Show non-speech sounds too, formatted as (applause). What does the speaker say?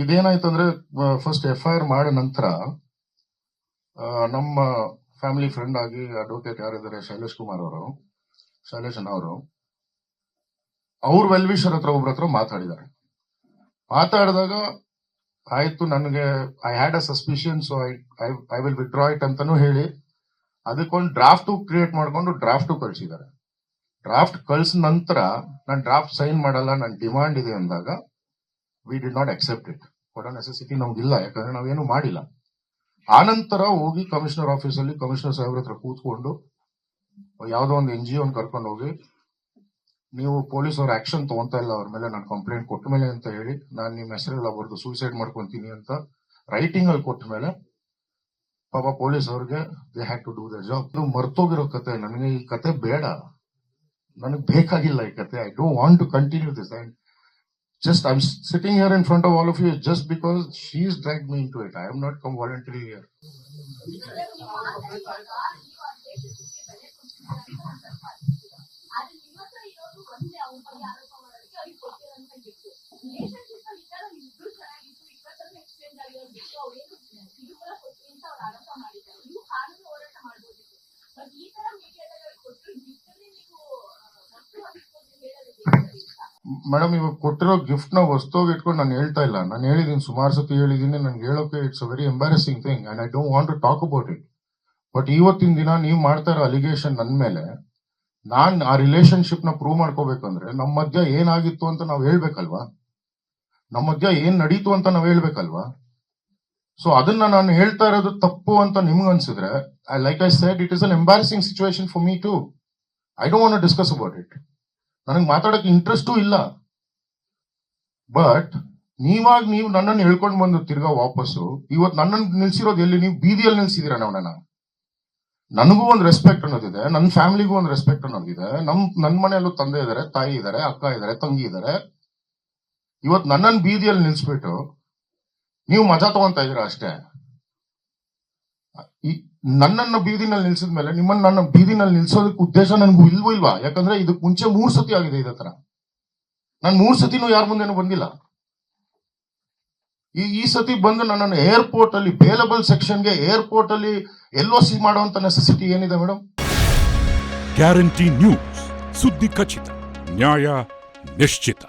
ಇದೇನಾಯ್ತು ಅಂದ್ರೆ first F I R ಮಾಡಿದ ನಂತರ ನಮ್ಮ ಫ್ಯಾಮಿಲಿ ಫ್ರೆಂಡ್ ಆಗಿ ಅಡ್ವೊಕೇಟ್ ಯಾರಿದ್ದಾರೆ, ಶೈಲೇಶ್ ಕುಮಾರ್ ಅವರು ಶೈಲೇಶನ್ ಅವರು, ಅವ್ರ ವೆಲ್ವಿಷರ್ ಹತ್ರ, ಒಬ್ರ ಹತ್ರ ಮಾತಾಡಿದ್ದಾರೆ. ಮಾತಾಡಿದಾಗ ಆಯ್ತು, ನನಗೆ I had a suspicion so I I will withdraw it ಅಂತಾನು ಹೇಳಿ ಅದಕ್ಕೊಂದು ಡ್ರಾಫ್ಟ್ ಕ್ರಿಯೇಟ್ ಮಾಡ್ಕೊಂಡು ಡ್ರಾಫ್ಟ್ ಕಳಿಸಿದ್ದಾರೆ ಡ್ರಾಫ್ಟ್ ಕಳ್ಸಿದ ನಂತರ ನಾನು ಡ್ರಾಫ್ಟ್ ಸೈನ್ ಮಾಡಲ್ಲ ನನ್ನ ಡಿಮಾಂಡ್ ಇದೆ ಅಂದಾಗ we did not accept it ಕೊಡೋ ನೆಸೆಸಿಟಿ ನಮ್ಗಿಲ್ಲ ಯಾಕಂದ್ರೆ ನಾವೇನು ಮಾಡಿಲ್ಲ. ಆನಂತರ ಹೋಗಿ ಕಮಿಷನರ್ ಆಫೀಸಲ್ಲಿ ಕಮಿಷನರ್ ಸಾಹೇಬ್ರ ಹತ್ರ ಕೂತ್ಕೊಂಡು ಯಾವುದೋ ಒಂದು ಎನ್ ಜಿ ಒನ್ ಕರ್ಕೊಂಡು ಹೋಗಿ, ನೀವು ಪೊಲೀಸ್ ಅವ್ರ ಆಕ್ಷನ್ ತಗೊಂತಾ ಇಲ್ಲ, ಅವ್ರ ಮೇಲೆ ನಾನು ಕಂಪ್ಲೇಂಟ್ ಕೊಟ್ಟ ಮೇಲೆ ಅಂತ ಹೇಳಿ, ನಾನು ನಿಮ್ಮ ಹೆಸರೆಲ್ಲ ಬರೆದು ಸೂಸೈಡ್ ಮಾಡ್ಕೊಂತೀನಿ ಅಂತ ರೈಟಿಂಗ್ ಅಲ್ಲಿ ಕೊಟ್ಟ ಮೇಲೆ ಪಾಪ ಪೊಲೀಸ್ ಅವ್ರಿಗೆ they had to do the job ಇದು ಮರ್ತೋಗಿರೋ ಕತೆ ನನಗೆ ಈ ಕತೆ ಬೇಡ ನನಗೆ ಬೇಕಾಗಿಲ್ಲ ಈ ಕತೆ I don't want to continue this and just I'm sitting here in front of all of you just because she's dragged me into it. I am not come voluntarily here. (laughs) Madam, ಇವಾಗ ಕೊಟ್ಟಿರೋ ಗಿಫ್ಟ್ನ ವಸ್ತುವಾಗಿ ಇಟ್ಕೊಂಡು ನಾನು ಹೇಳ್ತಾ ಇಲ್ಲ. ನಾನು ಹೇಳಿದೀನಿ, ಸುಮಾರು ಸತಿ ಹೇಳಿದೀನಿ, ನನ್ಗೆ ಹೇಳೋಕೆ it's a very embarrassing thing and I don't want to talk about it but ಇವತ್ತಿನ ದಿನ ನೀವು ಮಾಡ್ತಾ ಇರೋ ಅಲಿಗೇಷನ್ ನನ್ನ ಮೇಲೆ, ನಾನ್ ಆ ರಿಲೇಶನ್ಶಿಪ್ನ ಪ್ರೂವ್ ಮಾಡ್ಕೋಬೇಕಂದ್ರೆ ನಮ್ಮ ಮಧ್ಯ ಏನಾಗಿತ್ತು ಅಂತ ನಾವು ಹೇಳ್ಬೇಕಲ್ವಾ? ನಮ್ಮ ಮಧ್ಯ ಏನ್ ನಡೀತು ಅಂತ ನಾವು ಹೇಳ್ಬೇಕಲ್ವಾ? ಸೊ ಅದನ್ನ ನಾನು ಹೇಳ್ತಾ ಇರೋದು ತಪ್ಪು ಅಂತ ನಿಮ್ಗೆ ಅನ್ಸಿದ್ರೆ like I said it is an embarrassing situation for me to I don't want discuss about it ನನಗೆ ಮಾತಾಡಕ್ಕೆ ಇಂಟ್ರೆಸ್ಟೂ ಇಲ್ಲ. ಬಟ್ ನೀವಾಗ ನೀವು ನನ್ನನ್ನು ಹೇಳ್ಕೊಂಡು ಬಂದು ತಿರ್ಗಾ ವಾಪಸ್ಸು ಇವತ್ತು ನನ್ನನ್ನು ನಿಲ್ಸಿರೋದು ಎಲ್ಲಿ? ನೀವು ಬೀದಿಯಲ್ಲಿ ನಿಲ್ಸಿದೀರ ನೋಡೋಣ ನನಗೂ ಒಂದು ರೆಸ್ಪೆಕ್ಟ್ ಅನ್ನೋದಿದೆ ನನ್ನ ಫ್ಯಾಮಿಲಿಗೂ ಒಂದು ರೆಸ್ಪೆಕ್ಟ್ ಅನ್ನೋದಿದೆ, ನಮ್ ನನ್ನ ಮನೆಯಲ್ಲೂ ತಂದೆ ಇದ್ದಾರೆ ತಾಯಿ ಇದ್ದಾರೆ ಅಕ್ಕ ಇದ್ದಾರೆ ತಂಗಿ ಇದ್ದಾರೆ ಇವತ್ತು ನನ್ನನ್ನು ಬೀದಿಯಲ್ಲಿ ನಿಲ್ಸ್ಬಿಟ್ಟು, ನೀವು ಮಜಾ ತಗೊಂತ ಇದೀರ ಅಷ್ಟೇ. ನನ್ನನ್ನ ಬೀದಿನಲ್ಲಿ ನಿಲ್ಸಿದ ಮೇಲೆ ನಿಮ್ಮನ್ನ ನನ್ನ ಬೀದಿನಲ್ಲಿ ನಿಲ್ಸೋದಕ್ಕೆ ಉದ್ದೇಶ ನನಗೂ ಇಲ್ವೋ ಇಲ್ವಾ? ಯಾಕಂದ್ರೆ ಇದಕ್ಕೆ ಮುಂಚೆ ಮೂರ್ ಸತಿ ಆಗಿದೆ ಇದೇ ತರ. ನಾನು ಮೂರ್ ಸತಿನೂ ಯಾರ ಮುಂದೆನೂ ಬಂದಿಲ್ಲ. ಈ ಈ ಸತಿ ಬಂದು ನನ್ನನ್ನು ಏರ್ಪೋರ್ಟ್ ಅಲ್ಲಿ ಬೇಲಬಲ್ ಸೆಕ್ಷನ್ಗೆ ಏರ್ಪೋರ್ಟ್ ಅಲ್ಲಿ ಎಲ್ ಒ ಸಿ ಮಾಡುವಂತ ನೆಸೆಸಿಟಿ ಏನಿದೆ ಮೇಡಮ್ ಗ್ಯಾರಂಟಿ ನ್ಯೂಸ್ ಸುದ್ದಿ ಖಚಿತ ನ್ಯಾಯ ನಿಶ್ಚಿತ